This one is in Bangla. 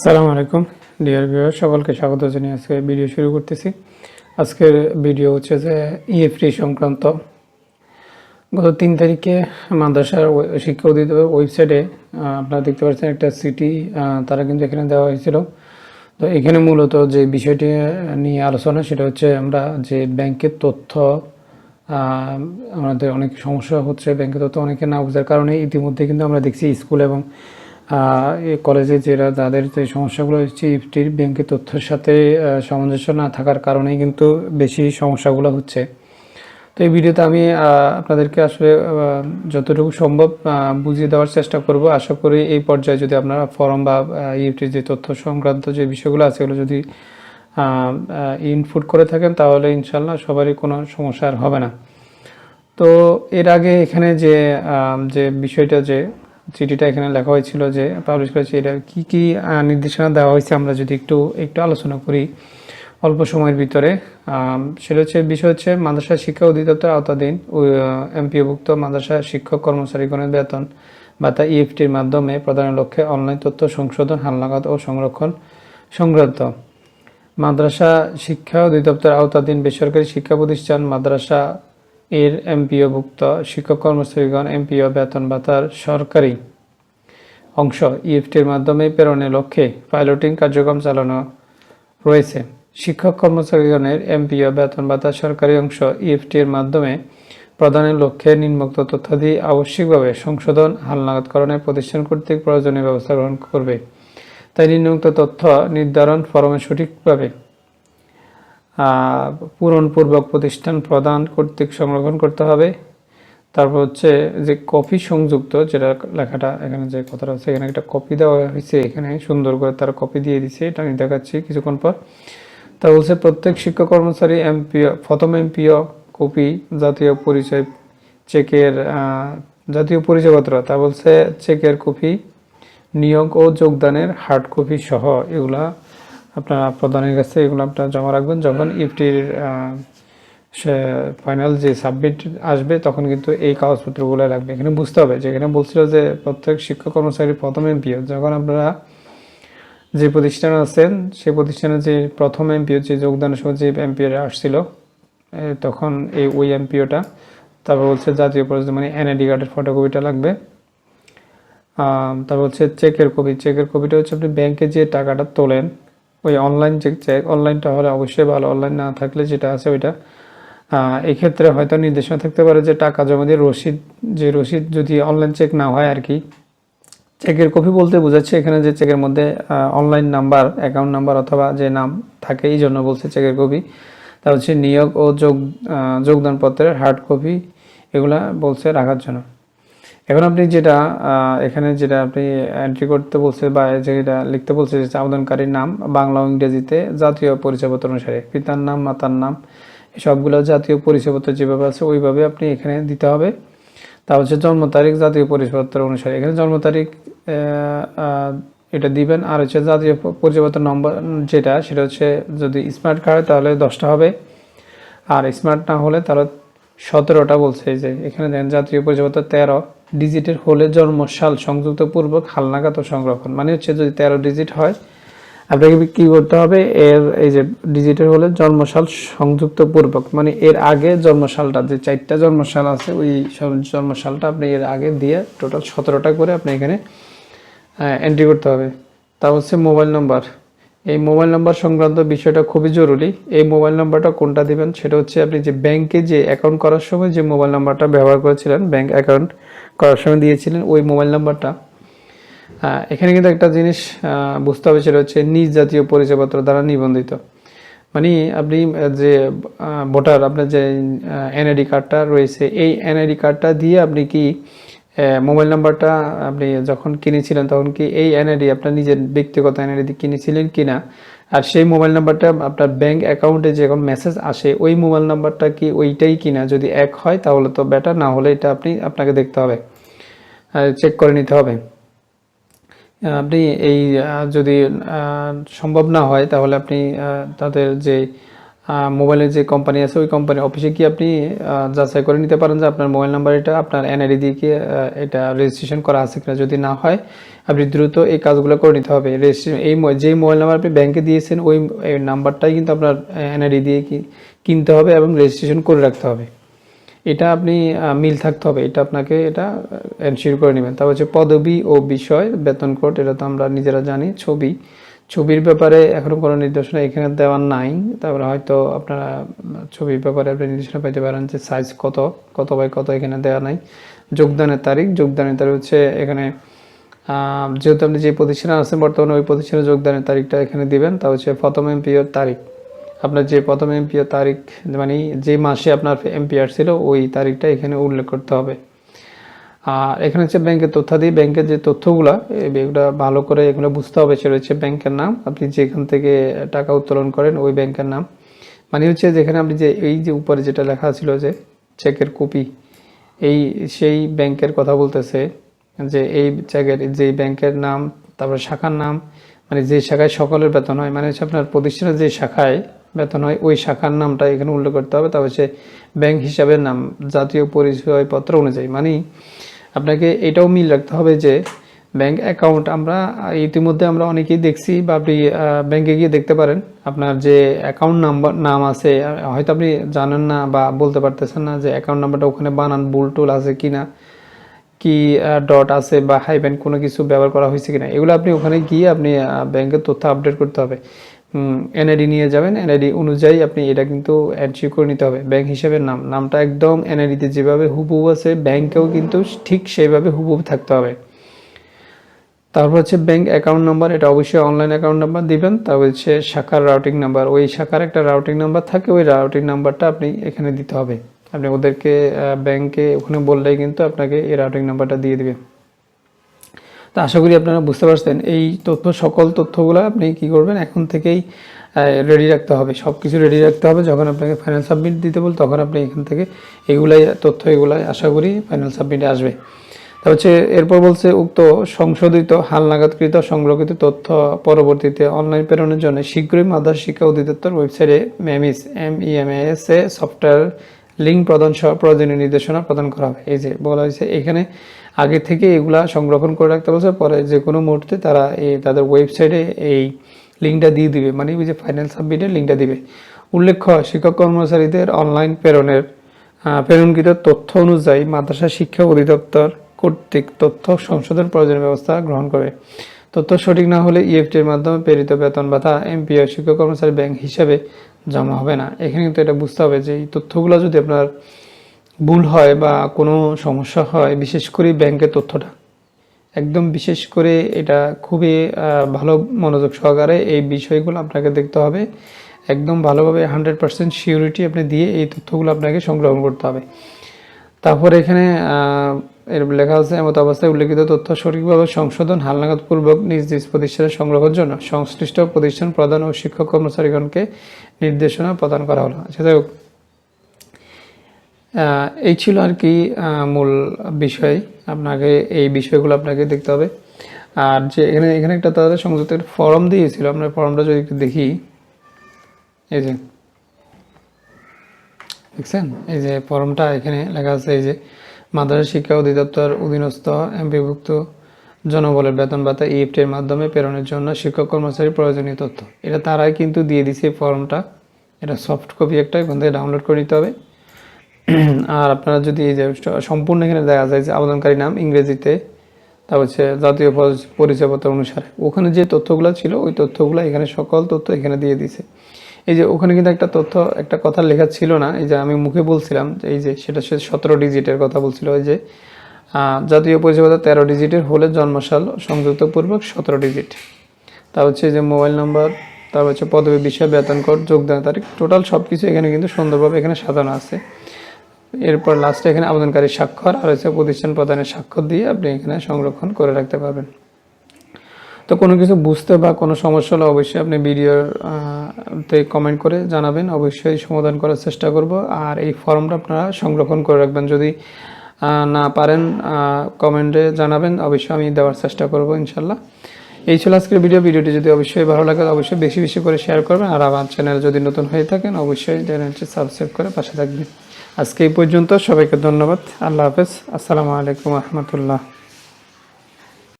আসসালামু আলাইকুম, ডিয়ার ভিউয়ার সকলকে স্বাগত জানিয়ে আজকে ভিডিও শুরু করতেছি। আজকের ভিডিও হচ্ছে যে ইএফটি সংক্রান্ত। গত তিন তারিখে মাদ্রাসার শিক্ষা অধিদপ্তর ওয়েবসাইটে আপনারা দেখতে পাচ্ছেন একটা সিটি তারা কিন্তু এখানে দেওয়া হয়েছিল। তো এখানে মূলত যে বিষয়টি নিয়ে আলোচনা, সেটা হচ্ছে আমরা যে ব্যাংকের তথ্য আমাদের অনেক সমস্যা হচ্ছে ব্যাংকের তথ্য অনেকে না বোঝার কারণে ইতিমধ্যে কিন্তু আমরা দেখছি স্কুল এবং কলেজে যারা, তাদের যে সমস্যাগুলো হচ্ছে ইফটির ব্যাংকের তথ্যের সাথে সামঞ্জস্য না থাকার কারণেই কিন্তু বেশি সমস্যাগুলো হচ্ছে। তো এই ভিডিওতে আমি আপনাদেরকে আসলে যতটুকু সম্ভব বুঝিয়ে দেওয়ার চেষ্টা করব। আশা করি এই পর্যায়ে যদি আপনারা ফর্ম বা ইউটির যে তথ্য সংক্রান্ত যে বিষয়গুলো আছে, এগুলো যদি ইনপুট করে থাকেন, তাহলে ইনশাল্লাহ সবারই কোনো সমস্যা আর হবে না। তো এর আগে এখানে যে যে বিষয়টা যে চিঠিটা এখানে লেখা হয়েছিল যে পাবলিশ করেছে এটা কী কি নির্দেশনা দেওয়া হয়েছে আমরা যদি একটু একটু আলোচনা করি অল্প সময়ের ভিতরে। সেটা হচ্ছে, বিষয় হচ্ছে মাদ্রাসা শিক্ষা অধিদপ্তর আওতাধীন এমপিওভুক্ত মাদ্রাসা শিক্ষক কর্মচারীগণের বেতন ভাতা ইএফটির মাধ্যমে প্রদানের লক্ষ্যে অনলাইন তথ্য সংশোধন, হালনাগাদ ও সংরক্ষণ সংক্রান্ত। মাদ্রাসা শিক্ষা অধিদপ্তর আওতাধীন বেসরকারি শিক্ষা প্রতিষ্ঠান মাদ্রাসা এর এমপিওভুক্ত শিক্ষক কর্মচারীগণ এমপিও বেতন ভাতার সরকারি অংশ ইএফটির মাধ্যমে প্রেরণের লক্ষ্যে পাইলটিং কার্যক্রম চালানো রয়েছে। শিক্ষক কর্মচারীগণের এমপিও বেতন ভাতা সরকারি অংশ ইএফটির মাধ্যমে প্রদানের লক্ষ্যে নিম্নোক্ত তথ্যাদি আবশ্যিকভাবে সংশোধন, হালনাগাদকরণে প্রতিষ্ঠান কর্তৃক প্রয়োজনীয় ব্যবস্থা গ্রহণ করবে। তাই নিম্নোক্ত তথ্য নির্ধারণ ফরমে সঠিকভাবে পূরণপূর্বক প্রতিষ্ঠান প্রদান কর্তৃক সংরক্ষণ করতে হবে। তারপর হচ্ছে যে কপি সংযুক্ত, যেটা লেখাটা এখানে যে কথাটা আছে, এখানে একটা কপি দেওয়া হয়েছে, এখানে সুন্দর করে তার কপি দিয়ে দিছে, এটা আমি দেখাচ্ছি কিছুক্ষণ পর। তা বলছে, প্রত্যেক শিক্ষক কর্মচারী এমপিও, প্রথম এমপিও কপি জাতীয় পরিচয় চেকের জাতীয় পরিচয়পত্র। তা বলছে, চেকের কপি, নিয়োগ ও যোগদানের হার্ড কপি সহ এগুলা আপনারা প্রধানের কাছে এগুলো আপনারা জমা রাখবেন। যখন ইফটির সে ফাইনাল যে সাবমিট আসবে, তখন কিন্তু এই কাগজপত্রগুলো লাগবে। এখানে বুঝতে হবে যে, এখানে বলছিল যে প্রত্যেক শিক্ষক কর্মচারী প্রথম এমপিও যখন আপনারা যে প্রতিষ্ঠানে আছেন সেই প্রতিষ্ঠানে যে প্রথম এমপিও যে যোগদানের সময় যে এমপিওরা আসছিল তখন এই ওই এমপিওটা তারপর বলছে জাতীয় পরিচয় মানে এনআইডি কার্ডের ফটোকপিটা লাগবে। তারপর হচ্ছে চেকের কপি চেকের কপিটা হচ্ছে আপনি ব্যাংকে যে টাকাটা তোলেন ওই অনলাইন চেক চেক অনলাইনটা হলে অবশ্যই ভালো। অনলাইন না থাকলে যেটা আছে ওইটা। এক্ষেত্রে হয়তো নির্দেশনা থাকতে পারে যে টাকা জমা দিয়ে রসিদ, যে রসিদ যদি অনলাইন চেক না হয় আর কি চেকের কপি বলতে বোঝাচ্ছে এখানে যে চেকের মধ্যে অনলাইন নাম্বার অ্যাকাউন্ট নাম্বার অথবা যে নাম থাকে, এই জন্য বলছে চেকের কপি তার হচ্ছে নিয়োগ ও যোগ যোগদানপত্রের হার্ড কপি এগুলা বলছে রাখার জন্য। এখন আপনি যেটা এখানে যেটা আপনি এন্ট্রি করতে বলছে বা যেটা লিখতে বলছে যে আবেদনকারীর নাম বাংলা ও ইংরেজিতে জাতীয় পরিচয়পত্র অনুসারে, পিতার নাম, মাতার নাম সবগুলো জাতীয় পরিচয়পত্র যেভাবে আছে ওইভাবে আপনি এখানে দিতে হবে। তা হচ্ছে জন্ম তারিখ, জাতীয় পরিচয়পত্র অনুসারে। এখানে জন্ম তারিখ এটা দিবেন। আর হচ্ছে জাতীয় পরিচয়পত্র নম্বর যেটা, সেটা হচ্ছে যদি স্মার্ট কার্ড তাহলে দশটা হবে। আর স্মার্ট না হলে তাহলে সতেরোটা বলছে যে, এখানে দেখেন জাতীয় পরিচয়পত্র তেরো। ডিজিটের হলে জন্মসাল সংযুক্ত পূর্বক হালনাগাদ ও সংরক্ষণ। মানে হচ্ছে যদি তেরো ডিজিট হয়, আপনাকে কি করতে হবে? এর এই যে ডিজিটের হলে জন্মসাল সংযুক্ত পূর্বক মানে এর আগে জন্মসালটা, যে চারটা জন্মসাল আছে, ওই সব জন্মসালটা আপনি এর আগে দিয়ে টোটাল সতেরোটা করে আপনি এখানে এন্ট্রি করতে হবে। তা হচ্ছে মোবাইল নাম্বার। এই মোবাইল নাম্বার সংক্রান্ত বিষয়টা খুবই জরুরি। এই মোবাইল নাম্বারটা কোনটা দিবেন সেটা হচ্ছে আপনি যে ব্যাংকে যে অ্যাকাউন্ট করার সময় যে মোবাইল নাম্বারটা ব্যবহার করেছিলেন ব্যাংক অ্যাকাউন্ট করার সময় দিয়েছিলেন, ওই মোবাইল নাম্বারটা। এখানে কিন্তু একটা জিনিস বুঝতে হবে সেটা হচ্ছে নিজ জাতীয় পরিচয়পত্র দ্বারা নিবন্ধিত। মানে আপনি যে ভোটার, আপনার যে এনআইডি কার্ডটা রয়েছে, এই এনআইডি কার্ডটা দিয়ে আপনি কি মোবাইল নাম্বারটা আপনি যখন কিনেছিলেন, তখন কি এই এনআইডি আপনার নিজের ব্যক্তিগত এনআইডি কিনেছিলেন কিনা? আর সেই মোবাইল নাম্বারটা আপনার ব্যাংক অ্যাকাউন্টে যখন মেসেজ আসে, ওই মোবাইল নাম্বারটা কি ওইটাই কিনা? যদি এক হয়, তাহলে তো বেটার না হলে এটা আপনি, আপনাকে দেখতে হবে। চেক করে নিতে হবে। আপনি এই যদি সম্ভব না হয়, তাহলে আপনি তাদের যে মোবাইলের যে কোম্পানি আছে, ওই কোম্পানি অফিসে কি আপনি যাচাই করে নিতে পারেন যে আপনার মোবাইল নাম্বার এটা আপনার এনআইডি দিয়ে কি এটা রেজিস্ট্রেশন করা আছে কিনা? যদি না হয়, আপনি দ্রুত এই কাজগুলো করে নিতে হবে। রেজিস্ট্রেশন এই যেই মোবাইল নাম্বার আপনি ব্যাংকে দিয়েছেন, ওই নাম্বারটাই কিন্তু আপনার এনআইডি দিয়ে কি, কিনতে হবে এবং রেজিস্ট্রেশন করে রাখতে হবে। এটা আপনি মিল থাকতে হবে। এটা আপনাকে এটা এনশিওর করে নেবেন। তারপর হচ্ছে পদবি ও বিষয় বেতন কোড এটা তো আমরা নিজেরা জানি, ছবি। ছবির ব্যাপারে এখনও কোনো নির্দেশনা এখানে দেওয়া নাই। তারপরে হয়তো আপনারা ছবির ব্যাপারে আপনি নির্দেশনা পাইতে পারেন যে সাইজ কত কত বাই কত এখানে দেওয়া নাই। যোগদানের তারিখ যোগদানের তারিখ হচ্ছে এখানে যেহেতু আপনি যে প্রতিষ্ঠানে আছেন, বর্তমানে ওই প্রতিষ্ঠানে যোগদানের তারিখটা এখানে দিবেন। তা হচ্ছে প্রথম এমপিওর তারিখ। আপনার যে প্রথম এমপিও তারিখ মানে যে মাসে আপনার এমপিআর ছিল ওই তারিখটা এখানে উল্লেখ করতে হবে। আর এখানে হচ্ছে ব্যাংকের তথ্যাদি ব্যাংকের যে তথ্যগুলা এগুলো ভালো করে এগুলো বুঝতে হবে সেটা হচ্ছে ব্যাংকের নাম। আপনি যেখান থেকে টাকা উত্তোলন করেন ওই ব্যাংকের নাম। মানে হচ্ছে যেখানে আপনি যে, এই যে উপরে যেটা লেখা ছিল যে, চেকের কপি, এই সেই ব্যাংকের কথা বলতেছে যে, এই চেকের, যে ব্যাংকের নাম, তারপরে শাখার নাম মানে যে শাখায় সকলের বেতন হয় মানে হচ্ছে আপনার প্রতিষ্ঠানের যে শাখায় বেতন হয় ওই শাখার নামটা এখানে উল্লেখ করতে হবে তারপর হচ্ছে ব্যাংক হিসাবের নাম, জাতীয় পরিচয়পত্র অনুযায়ী। মানে আপনাকে এটাও মিল রাখতে হবে যে ব্যাংক অ্যাকাউন্ট আমরা ইতিমধ্যে আমরা অনেকেই দেখছি বা আপনি ব্যাংকে গিয়ে দেখতে পারেন, আপনার যে অ্যাকাউন্ট নাম্বার, নাম আছে, হয়তো আপনি জানেন না বা বলতে পারতেছেন না যে অ্যাকাউন্ট নাম্বারটা ওখানে বানান, ভুল টুল আছে কি না, কি ডট আছে বা হাইবেন কোনো কিছু ব্যবহার করা হয়েছে কিনা এগুলো আপনি ওখানে গিয়ে আপনি ব্যাংকের তথ্য আপডেট করতে হবে। এনআইডি নিয়ে যাবেন। এনআইডি অনুযায়ী আপনি এটা কিন্তু এন্ট্রি করে নিতে হবে। ব্যাংক হিসেবে নাম, নামটা একদম এনআইডিতে যেভাবে হুবহু আছে ব্যাংকেও কিন্তু ঠিক সেইভাবে হুবহু থাকতে হবে। তারপর হচ্ছে ব্যাংক অ্যাকাউন্ট নাম্বার এটা অবশ্যই অনলাইন অ্যাকাউন্ট নাম্বার দিবেন। তারপর হচ্ছে শাখার রাউটিং নাম্বার ওই শাখার একটা রাউটিং নাম্বার থাকে, ওই রাউটিং নাম্বারটা আপনি এখানে দিতে হবে। আপনি ওদেরকে ব্যাংকে ওখানে বললেই কিন্তু আপনাকে এই রাউটিং নাম্বারটা দিয়ে দিবে। তো আশা করি আপনারা বুঝতে পারছেন। এই তথ্য, সকল তথ্যগুলো আপনি কি করবেন? এখন থেকেই রেডি রাখতে হবে। সব কিছু রেডি রাখতে হবে। যখন আপনাকে ফাইনাল সাবমিট দিতে বল, তখন আপনি এখান থেকে এগুলাই, তথ্য এগুলাই আশা করি ফাইনাল সাবমিটে আসবে। তা হচ্ছে, এরপর বলছে, উক্ত সংশোধিত, হালনাগাদকৃত, সংরক্ষিত তথ্য পরবর্তীতে অনলাইন প্রেরণের জন্য শীঘ্রই মাদ্রাসা শিক্ষা অধিদপ্তর ওয়েবসাইটে MEMIS M E M S এ সফটওয়্যার লিঙ্ক প্রদান সহ প্রয়োজনীয় নির্দেশনা প্রদান করা হবে। এই যে বলা হয়েছে, এখানে আগে থেকে এগুলা সংরক্ষণ করে রাখতে বলছে, পরে যে কোনো মুহূর্তে তারা এই তাদের ওয়েবসাইটে এই লিঙ্কটা দিয়ে দিবে। মানে ওই যে ফাইনাল সাবমিটের লিঙ্কটা দিবে। উল্লেখ্য, শিক্ষক কর্মচারীদের অনলাইন প্রেরণের প্রেরণকৃত তথ্য অনুযায়ী মাদ্রাসা শিক্ষা অধিদপ্তর কর্তৃক তথ্য সংশোধন প্রয়োজনীয় ব্যবস্থা গ্রহণ করে। তথ্য সঠিক না হলে ইএফটির মাধ্যমে প্রেরিত বেতন ভাতা এমপিআর শিক্ষক কর্মচারী ব্যাংক হিসাবে জমা হবে না। এখানে কিন্তু এটা বুঝতে হবে যে এই তথ্যগুলো যদি আপনার ভুল হয় বা কোনো সমস্যা হয় বিশেষ করে ব্যাংকের তথ্যটা। একদম বিশেষ করে এটা খুবই ভালো মনোযোগ সহকারে এই বিষয়গুলো আপনাকে দেখতে হবে। একদম ভালোভাবে হান্ড্রেড পার্সেন্ট সিউরিটি আপনি দিয়ে এই তথ্যগুলো আপনাকে সংগ্রহণ করতে হবে। তারপর এখানে এর লেখা আছে এমত অবস্থায় উল্লেখিত তথ্য সঠিকভাবে সংশোধন হালনাগাদপূর্বক নিজ নিজ প্রতিষ্ঠানের সংগ্রহের জন্য সংশ্লিষ্ট প্রতিষ্ঠান প্রধান ও শিক্ষক কর্মচারীগণকে নির্দেশনা প্রদান করা হলো। আচ্ছা হোক। আহ, এই ছিল আর কি মূল বিষয়। আপনাকে এই বিষয়গুলো আপনাকে দেখতে হবে। আর যে এখানে এখানে একটা তাদের সংযুক্ত একটা ফর্ম দিয়েছিল, আমরা ফর্মটা যদি একটু দেখি। এই যে, দেখছেন? এই যে ফর্মটা এখানে লেখা আছে, এই যে, মাদ্রাসা শিক্ষা অধিদপ্তর অধীনস্থ এমপিভুক্ত জনবলের বেতন ভাতা ইএফটির মাধ্যমে প্রেরণের জন্য শিক্ষক কর্মচারী প্রয়োজনীয় তথ্য। এটা তারাই কিন্তু দিয়ে দিছে এই ফর্মটা। এটা সফট কপি একটা, এখান থেকে ডাউনলোড করে নিতে হবে। আর আপনারা যদি এই যে সম্পূর্ণ এখানে দেখা যায় যে আবেদনকারী নাম ইংরেজিতে তারপর হচ্ছে জাতীয় পরি- পরিচয়পত্র অনুসারে। ওখানে যে তথ্যগুলো ছিল, ওই তথ্যগুলো এখানে সকল তথ্য এখানে দিয়ে দিছে। এই যে ওখানে কিন্তু একটা তথ্য, একটা কথা লেখা ছিল না, এই যে আমি মুখে বলছিলাম যে এই যে সেটা সে সতেরো ডিজিটের কথা বলছিল ওই যে জাতীয় পরিচয়পত্র তেরো ডিজিটের হলে জন্মসাল সংযুক্ত পূর্বক সতেরো ডিজিট। তা হচ্ছে যে মোবাইল নাম্বার তারপর হচ্ছে পদবী, বিষয়, বেতন কর যোগদান তারিখ, টোটাল সব কিছু এখানে কিন্তু সুন্দরভাবে এখানে সাজানো আছে। এরপর লাস্টে এখানে আবেদনকারীর স্বাক্ষর আর হচ্ছে প্রতিষ্ঠান প্রদানের স্বাক্ষর দিয়ে আপনি এখানে সংরক্ষণ করে রাখতে পারবেন। তো কোনো কিছু বুঝতে বা কোনো সমস্যা হলে অবশ্যই আপনি ভিডিওতে কমেন্ট করে জানাবেন। অবশ্যই সমাধান করার চেষ্টা করব। আর এই ফর্মটা আপনারা সংরক্ষণ করে রাখবেন। যদি না পারেন কমেন্টে জানাবেন। অবশ্যই আমি দেওয়ার চেষ্টা করব ইনশাল্লাহ এই ছিল আজকের ভিডিও ভিডিওটি যদি অবশ্যই ভালো লাগে, অবশ্যই বেশি বেশি করে শেয়ার করবেন। আর আমার চ্যানেল যদি নতুন হয়ে থাকেন, অবশ্যই চ্যানেলটি সাবস্ক্রাইব করে পাশে থাকবেন। আজকে এই পর্যন্ত সবাইকে ধন্যবাদ। আল্লাহ হাফেজ। আসসালামু আলাইকুম রহমতুল্লাহ।